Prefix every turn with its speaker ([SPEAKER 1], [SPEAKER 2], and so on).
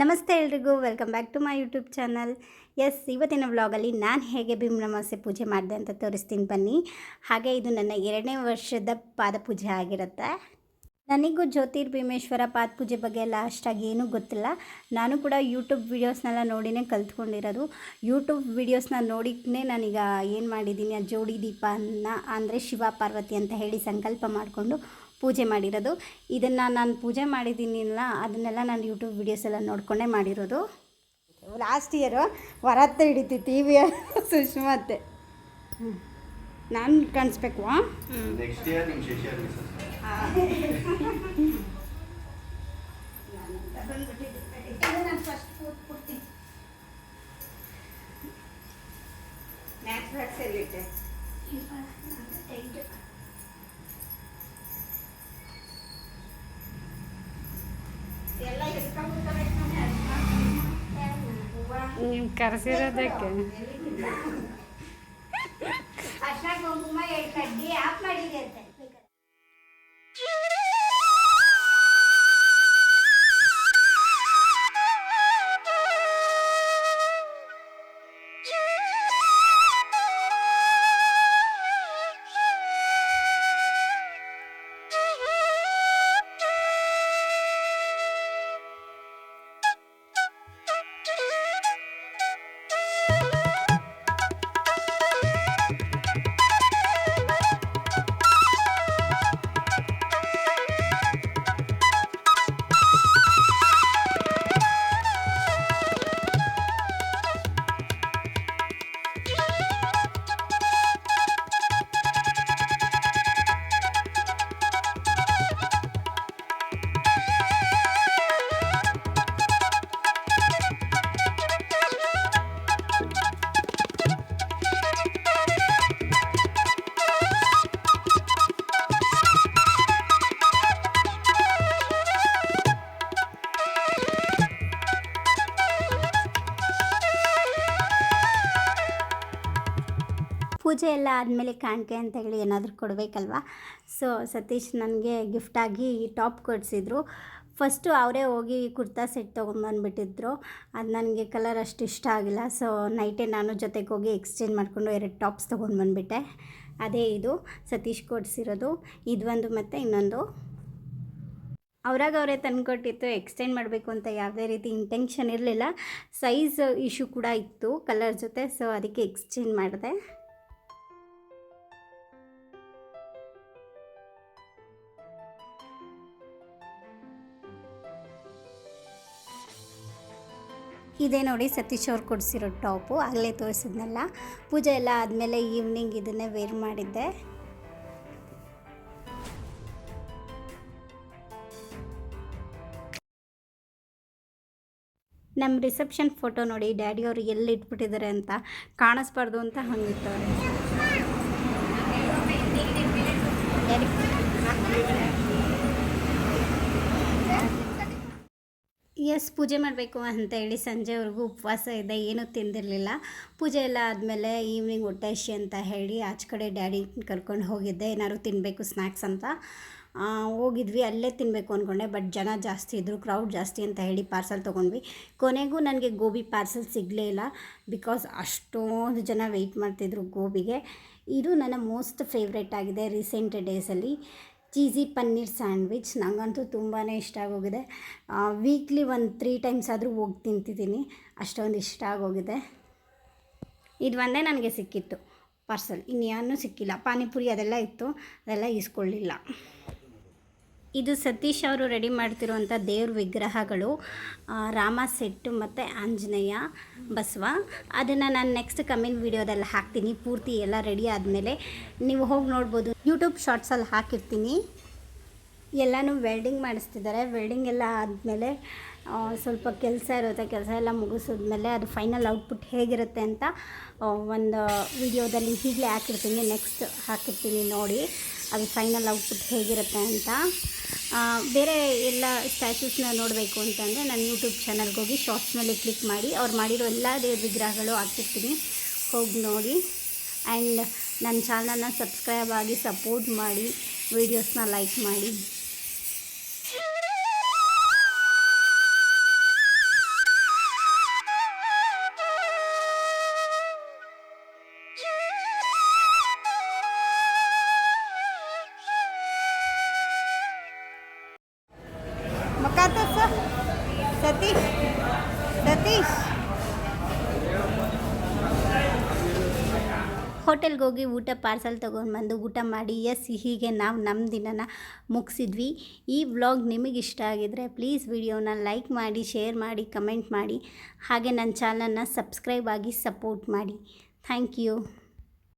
[SPEAKER 1] ನಮಸ್ತೆ ಎಲ್ರಿಗೂ welcome back to my YouTube channel S ಇವತ್ತಿನ ವ್ಲಾಗಲ್ಲಿ ನಾನು ಹೇಗೆ ಭೀಮನಮಾಸೆ ಪೂಜೆ ಮಾಡಿದೆ ಅಂತ ತೋರಿಸ್ತೀನಿ ಬನ್ನಿ. ಹಾಗೆ ಇದು ನನ್ನ ಎರಡನೇ ವರ್ಷದ ಪಾದಪೂಜೆ ಆಗಿರುತ್ತೆ. ನನಗೂ ಜ್ಯೋತಿರ್ಭೀಮೇಶ್ವರ ಭೀಮೇಶ್ವರ ಪಾದ ಪೂಜೆ ಬಗ್ಗೆ ಎಲ್ಲ ಅಷ್ಟಾಗಿ ಏನೂ ಗೊತ್ತಿಲ್ಲ. ನಾನು ಕೂಡ ಯೂಟ್ಯೂಬ್ ವೀಡಿಯೋಸ್ನೆಲ್ಲ ನೋಡಿನೇ ಕಲ್ತ್ಕೊಂಡಿರೋದು. ಯೂಟ್ಯೂಬ್ ವೀಡಿಯೋಸ್ನ ನೋಡಿನೇ ನಾನೀಗ ಏನು ಮಾಡಿದ್ದೀನಿ, ಆ ಜೋಡಿ ದೀಪನ ಅಂದರೆ ಶಿವ ಪಾರ್ವತಿ ಅಂತ ಹೇಳಿ ಸಂಕಲ್ಪ ಮಾಡಿಕೊಂಡು ಪೂಜೆ ಮಾಡಿರೋದು. ಇದನ್ನು ನಾನು ಪೂಜೆ ಮಾಡಿದ್ದೀನಿಲ್ಲ ಅದನ್ನೆಲ್ಲ ನಾನು ಯೂಟ್ಯೂಬ್ ವಿಡಿಯೋಸ್ ಎಲ್ಲ ನೋಡ್ಕೊಂಡೇ ಮಾಡಿರೋದು. ಲಾಸ್ಟ್ ಇಯರು ವರತ್ತ ಹಿಡಿತಿ ಟಿ ವಿ ಸುಷ್ಮತ್ತೆ ನಾನು ಕಾಣಿಸ್ಬೇಕು
[SPEAKER 2] ನೆಕ್ಸ್ಟ್ ಇಯರ್ ನಿಮ್ಮ
[SPEAKER 3] ನೀವು ಕರೆಸಿರೋದಕ್ಕೆ.
[SPEAKER 1] ಕುಂಕುಮ ಮಾಡಿದೆ ಅಂತ ಪೂಜೆ ಎಲ್ಲ ಆದಮೇಲೆ ಕಾಣಿಕೆ ಅಂತ ಹೇಳಿ ಏನಾದರೂ ಕೊಡಬೇಕಲ್ವ? ಸೊ ಸತೀಶ್ ನನಗೆ ಗಿಫ್ಟಾಗಿ ಈ ಟಾಪ್ ಕೊಡಿಸಿದ್ರು. ಫಸ್ಟು ಅವರೇ ಹೋಗಿ ಕುರ್ತಾ ಸೆಟ್ ತೊಗೊಂಬಂದ್ಬಿಟ್ಟಿದ್ರು ಅದು ನನಗೆ ಕಲರ್ ಅಷ್ಟು ಇಷ್ಟ ಆಗಿಲ್ಲ. ಸೊ ನೈಟೇ ನಾನು ಜೊತೆಗೆ ಹೋಗಿ ಎಕ್ಸ್ಚೇಂಜ್ ಮಾಡಿಕೊಂಡು ಎರಡು ಟಾಪ್ಸ್ ತೊಗೊಂಡು ಬಂದುಬಿಟ್ಟೆ ಅದೇ ಇದು, ಸತೀಶ್ ಕೊಡಿಸಿರೋದು. ಇದೊಂದು ಮತ್ತು ಇನ್ನೊಂದು. ಅವ್ರಾಗ ಅವರೇ ತಂದುಕೊಟ್ಟಿತ್ತು. ಎಕ್ಸ್ಟೆಂಡ್ ಮಾಡಬೇಕು ಅಂತ ಯಾವುದೇ ರೀತಿ ಇಂಟೆನ್ಷನ್ ಇರಲಿಲ್ಲ. ಸೈಜ್ ಇಶ್ಯೂ ಕೂಡ ಇತ್ತು ಕಲರ್ ಜೊತೆ. ಸೊ ಅದಕ್ಕೆ ಎಕ್ಸ್ಚೇಂಜ್ ಮಾಡಿದೆ. ಇದೇ ನೋಡಿ ಸತೀಶ್ ಅವ್ರು ಕೊಡಿಸಿರೋ ಟಾಪು ಆಗಲೇ ತೋರಿಸಿದ್ನಲ್ಲ. ಪೂಜೆ ಎಲ್ಲ ಆದಮೇಲೆ ಈವ್ನಿಂಗ್ ಇದನ್ನೇ ವೇರ್ ಮಾಡಿದ್ದೆ. ನಮ್ಮ ರಿಸೆಪ್ಷನ್ ಫೋಟೋ ನೋಡಿ ಡ್ಯಾಡಿ ಅವರು ಎಲ್ಲಿ ಇಟ್ಬಿಟ್ಟಿದ್ದಾರೆ ಅಂತ ಕಾಣಿಸ್ಬಾರ್ದು ಅಂತ ಹಂಗಿಟ್ಟವ್ರೆ ಎಸ್ ಪೂಜೆ ಮಾಡಬೇಕು ಅಂತ ಹೇಳಿ ಸಂಜೆವರೆಗೂ ಉಪವಾಸ ಇದೆ, ಏನೂ ತಿಂದಿರಲಿಲ್ಲ. ಪೂಜೆ ಎಲ್ಲ ಆದಮೇಲೆ ಈವ್ನಿಂಗ್ ಹೊಟ್ಟೆ ಹಸಿ ಅಂತ ಹೇಳಿ ಆಚೆ ಕಡೆ ಡ್ಯಾಡಿ ಕರ್ಕೊಂಡು ಹೋಗಿದ್ದೆ, ಏನಾದ್ರು ತಿನ್ನಬೇಕು ಸ್ನ್ಯಾಕ್ಸ್ ಅಂತ. ಹೋಗಿದ್ವಿ, ಅಲ್ಲೇ ತಿನ್ನಬೇಕು ಅಂದ್ಕೊಂಡೆ ಬಟ್ ಜನ ಜಾಸ್ತಿ ಇದ್ದರು ಕ್ರೌಡ್ ಜಾಸ್ತಿ ಅಂತ ಹೇಳಿ ಪಾರ್ಸಲ್ ತೊಗೊಂಡ್ವಿ. ಕೊನೆಗೂ ನನಗೆ ಗೋಬಿ ಪಾರ್ಸಲ್ ಸಿಗಲೇ ಇಲ್ಲ ಬಿಕಾಸ್ ಅಷ್ಟೊಂದು ಜನ ವೆಯ್ಟ್ ಮಾಡ್ತಿದ್ರು ಗೋಬಿಗೆ. ಇದು ನನ್ನ ಮೋಸ್ಟ್ ಫೇವ್ರೇಟ್ ಆಗಿದೆ ರೀಸೆಂಟ್ ಡೇಸಲ್ಲಿ ಚೀಸಿ ಪನ್ನೀರ್ ಸ್ಯಾಂಡ್ವಿಚ್ ನನಗಂತೂ ತುಂಬಾ ಇಷ್ಟ ಆಗೋಗಿದೆ. ವೀಕ್ಲಿ ಒಂದು ತ್ರೀ ಟೈಮ್ಸ್ ಆದರೂ ಹೋಗಿ ತಿಂತಿದ್ದೀನಿ. ಅಷ್ಟೊಂದು ಇಷ್ಟ ಆಗೋಗಿದೆ. ಇದು ಒಂದೇ ನನಗೆ ಸಿಕ್ಕಿತ್ತು. ಪಾರ್ಸಲ್ ಇನ್ಯಾನೂ ಸಿಕ್ಕಿಲ್ಲ. ಪಾನಿಪುರಿ ಅದೆಲ್ಲ ಇತ್ತು. ಅದೆಲ್ಲ ಇಸ್ಕೊಳ್ಳಿಲ್ಲ ಇದು ಸತೀಶ್ ಅವರು ರೆಡಿ ಮಾಡ್ತಿರುವಂಥ ದೇವ್ರ ವಿಗ್ರಹಗಳು ರಾಮ ಸೆಟ್ಟು ಮತ್ತು ಆಂಜನೇಯ, ಬಸವ. ಅದನ್ನು ನಾನು ನೆಕ್ಸ್ಟ್ ಕಮ್ಮಿಂಗ್ ವೀಡಿಯೋದಲ್ಲಿ ಹಾಕ್ತೀನಿ. ಪೂರ್ತಿ ಎಲ್ಲ ರೆಡಿ ಆದಮೇಲೆ ನೀವು ಹೋಗಿ ನೋಡ್ಬೋದು. ಯೂಟ್ಯೂಬ್ ಶಾರ್ಟ್ಸಲ್ಲಿ ಹಾಕಿರ್ತೀನಿ. ಎಲ್ಲನೂ ವೆಲ್ಡಿಂಗ್ ಮಾಡಿಸ್ತಿದ್ದಾರೆ ವೆಲ್ಡಿಂಗ್ ಎಲ್ಲ ಆದಮೇಲೆ ಸ್ವಲ್ಪ ಕೆಲಸ ಇರುತ್ತೆ. ಕೆಲಸ ಎಲ್ಲ ಮುಗಿಸಿದ್ಮೇಲೆ ಅದು ಫೈನಲ್ ಔಟ್ಪುಟ್ ಹೇಗಿರುತ್ತೆ ಅಂತ ಒಂದು ವಿಡಿಯೋದಲ್ಲಿ ಈಗಲೇ ಹಾಕಿರ್ತೀನಿ. ನೆಕ್ಸ್ಟ್ ಹಾಕಿರ್ತೀನಿ ನೋಡಿ. ಅದು ಫೈನಲ್ ಔಟ್ಪುಟ್ ಹೇಗಿರುತ್ತೆ ಅಂತ. ಬೇರೆ ಎಲ್ಲ ಸ್ಟ್ಯಾಚ್ಯೂಸ್ನ ನೋಡಬೇಕು ಅಂತಂದರೆ ನಾನು ಯೂಟ್ಯೂಬ್ ಚಾನಲ್ಗೆ ಹೋಗಿ ಶಾರ್ಟ್ಸ್ ಮೇಲೆ ಕ್ಲಿಕ್ ಮಾಡಿ, ಅವ್ರು ಮಾಡಿರೋ ಎಲ್ಲ ದೇವ್ರ ವಿಗ್ರಹಗಳು ಹಾಕಿರ್ತೀನಿ ಹೋಗಿ ನೋಡಿ. ಆ್ಯಂಡ್ ನನ್ನ ಚಾನಲ್ನ ಸಬ್ಸ್ಕ್ರೈಬ್ ಆಗಿ ಸಪೋರ್ಟ್ ಮಾಡಿ ವೀಡಿಯೋಸ್ನ ಲೈಕ್ ಮಾಡಿ. ಸತೀ ಸತೀಶ್ ಸತೀಶ್ ಹೋಟೆಲ್ಗೆ ಹೋಗಿ ಊಟ ಪಾರ್ಸಲ್ ತೊಗೊಂಡು ಬಂದು ಊಟ ಮಾಡಿ ಎಸ್ ಹೀಗೆ ನಾವು ನಮ್ಮ ದಿನನ ಮುಗಿಸಿದ್ವಿ. ಈ ವ್ಲಾಗ್ ನಿಮಗೆ ಇಷ್ಟ ಆಗಿದರೆ ಪ್ಲೀಸ್ ವಿಡಿಯೋನ ಲೈಕ್ ಮಾಡಿ ಶೇರ್ ಮಾಡಿ ಕಮೆಂಟ್ ಮಾಡಿ. ಹಾಗೆ ನನ್ನ ಚಾನಲ್ನ ಸಬ್ಸ್ಕ್ರೈಬ್ ಆಗಿ ಸಪೋರ್ಟ್ ಮಾಡಿ. Thank you